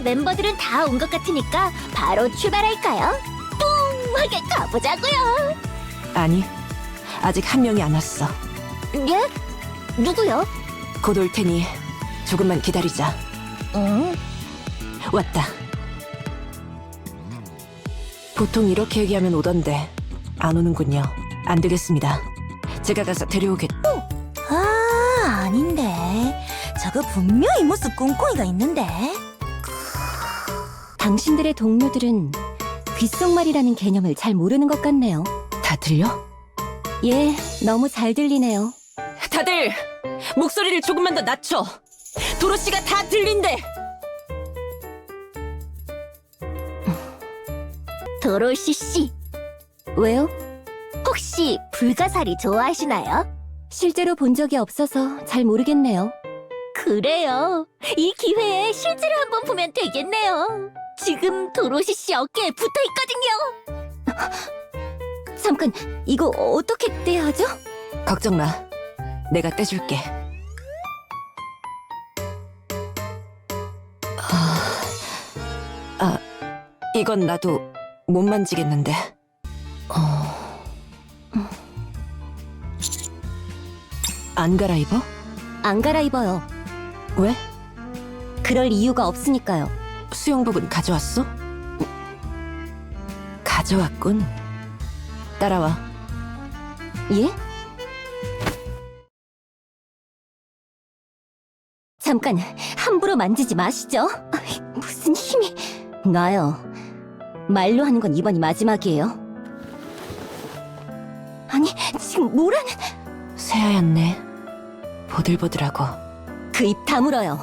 이제 멤버들은 다 온 것 같으니까 바로 출발할까요? 뚱하게 가보자고요. 아니, 아직 한 명이 안 왔어. 예? 누구요? 곧 올 테니 조금만 기다리자. 응? 왔다. 보통 이렇게 얘기하면 오던데 안 오는군요. 안 되겠습니다. 제가 가서 데려오겠. 아, 아닌데. 저거 분명히 모습 꿍꿍이가 있는데. 당신들의 동료들은 귓속말이라는 개념을 잘 모르는 것 같네요. 다 들려? 예, 너무 잘 들리네요. 다들 목소리를 조금만 더 낮춰. 도로 씨가 다 들린대. 도로시 씨, 왜요? 혹시 불가사리 좋아하시나요? 실제로 본 적이 없어서 잘 모르겠네요. 그래요. 이 기회에 실제로 한번 보면 되겠네요. 지금 도로시 씨 어깨에 붙어 있거든요. 잠깐, 이거 어떻게 떼야 하죠? 걱정 마. 내가 떼줄게. 아, 아, 이건 나도 못 만지겠는데. 어... 안 갈아입어? 안 갈아입어요. 왜? 그럴 이유가 없으니까요. 수영복은 가져왔어? 가져왔군. 따라와. 예? 잠깐, 함부로 만지지 마시죠. 아이, 무슨 힘이... 나요. 말로 하는 건 이번이 마지막이에요. 아니, 지금 뭐라는... 새하얗네. 보들보들하고. 그 입 다물어요.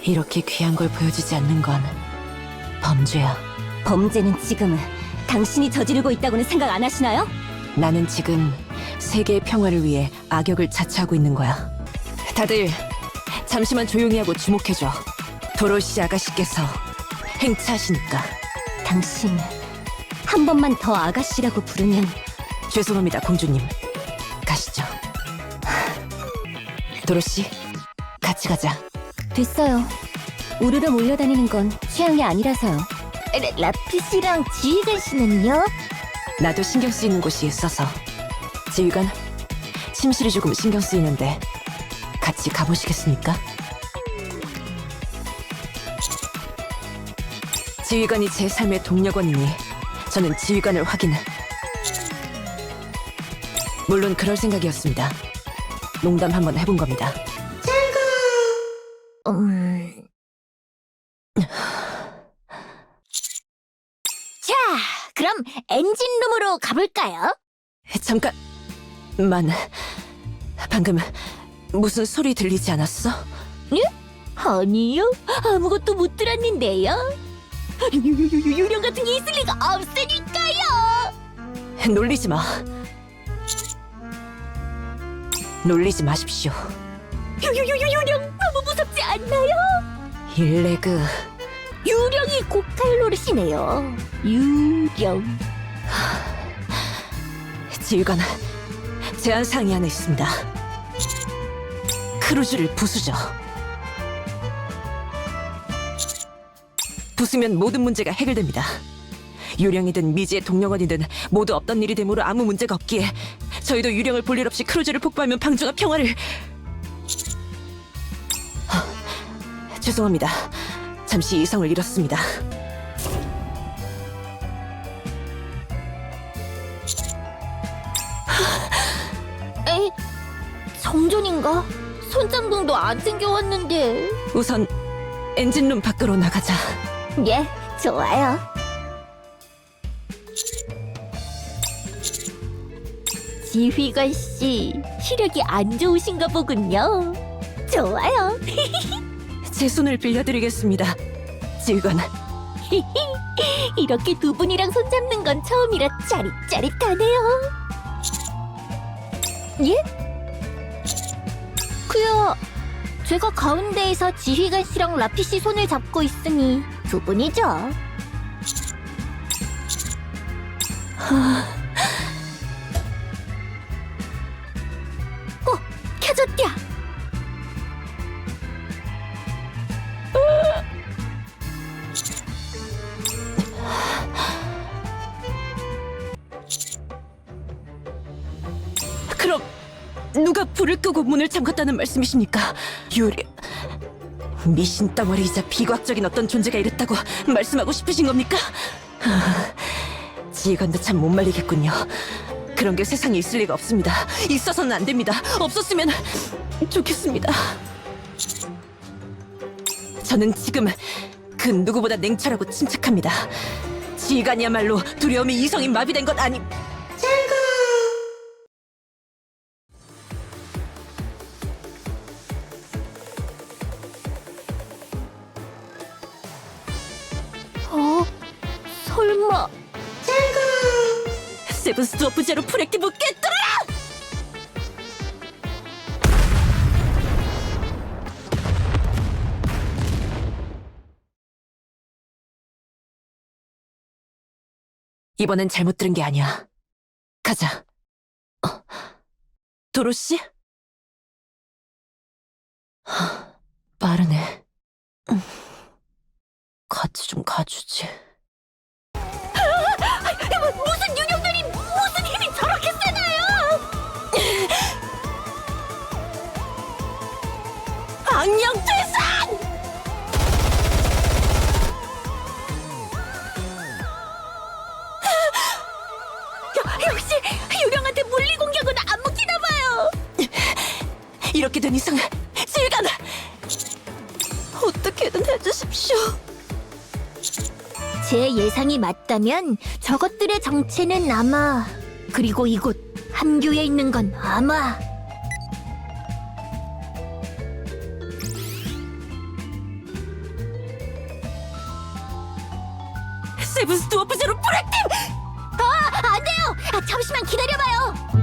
이렇게 귀한 걸 보여주지 않는 건 범죄야. 범죄는 지금 당신이 저지르고 있다고는 생각 안 하시나요? 나는 지금 세계의 평화를 위해 악역을 자처하고 있는 거야. 다들 잠시만 조용히 하고 주목해줘. 도로시 아가씨께서 행차하시니까 당신 한 번만 더 아가씨라고 부르면 죄송합니다, 공주님. 가시죠. 도로시, 같이 가자. 됐어요. 우르르 몰려다니는 건 취향이 아니라서요. 라- 라피씨랑 지휘관 씨는요? 나도 신경 쓰이는 곳이 있어서. 지휘관, 침실이 조금 신경 쓰이는데 같이 가보시겠습니까? 지휘관이 제 삶의 동력원이니 저는 지휘관을 확인. 물론 그럴 생각이었습니다. 농담 한번 해본 겁니다. 음... 자, 그럼 엔진룸으로 가볼까요? 잠깐 만. 방금 무슨 소리 들리지 않았어? 아니요, 아무것도 못 들었는데요. 유- 유- 유- 유- 유령 같은 게 있을 리가 없으니까요. 놀리지 마. 놀리지 마십시오. 유- 유- 유- 유- 유령 너무 무섭지 않나요? 일레그 유령이 고칼로리시네요. 유령. 지휘관 제한 사항이 하나 있습니다. 크루즈를 부수죠. 부수면 모든 문제가 해결됩니다. 유령이든 미지의 동령원이든 모두 없던 일이 되므로 아무 문제가 없기에 저희도 유령을 볼 일 없이 크루즈를 폭파하면 방주가 평화를 죄송합니다. 잠시 이성을 잃었습니다. 에? 정전인가? 손장동도 안 챙겨왔는데. 우선 엔진룸 밖으로 나가자. 예, 좋아요. 지휘관 씨, 시력이 안 좋으신가 보군요. 좋아요. 제 손을 빌려드리겠습니다. 지휘관, 이렇게 두 분이랑 손잡는 건 처음이라 짜릿짜릿하네요. 예? 그야 제가 가운데에서 지휘관 씨랑 라피 씨 손을 잡고 있으니 두 분이죠. 어, 그럼 누가 불을 끄고 문을 잠갔다는 말씀이십니까? 유리 미신 덩어리이자 비과학적인 어떤 존재가 이랬다고 말씀하고 싶으신 겁니까? 하, 지휘관도 참 못 말리겠군요. 그런 게 세상에 있을 리가 없습니다. 있어서는 안 됩니다. 없었으면 좋겠습니다. 저는 지금 그 누구보다 냉철하고 침착합니다. 지휘관이야말로 두려움이 이성이 마비된 것 아니... 세븐스 드워프 제로 프렉티브 깨뜨려! 이번엔 잘못 들은 게 아니야. 가자. 어, 도로시? 하, 빠르네. 음, 같이 좀 가주지. 역시 유령한테 물리 공격은 안 먹히나 봐요. 이렇게 된 이상 지휘관 어떻게든 해주십시오. 제 예상이 맞다면 저것들의 정체는 아마 그리고 이곳 함교에 있는 건 아마 세븐스 드워프 제로 프렉티브! 아, 안 돼요! 아, 잠시만 기다려봐요!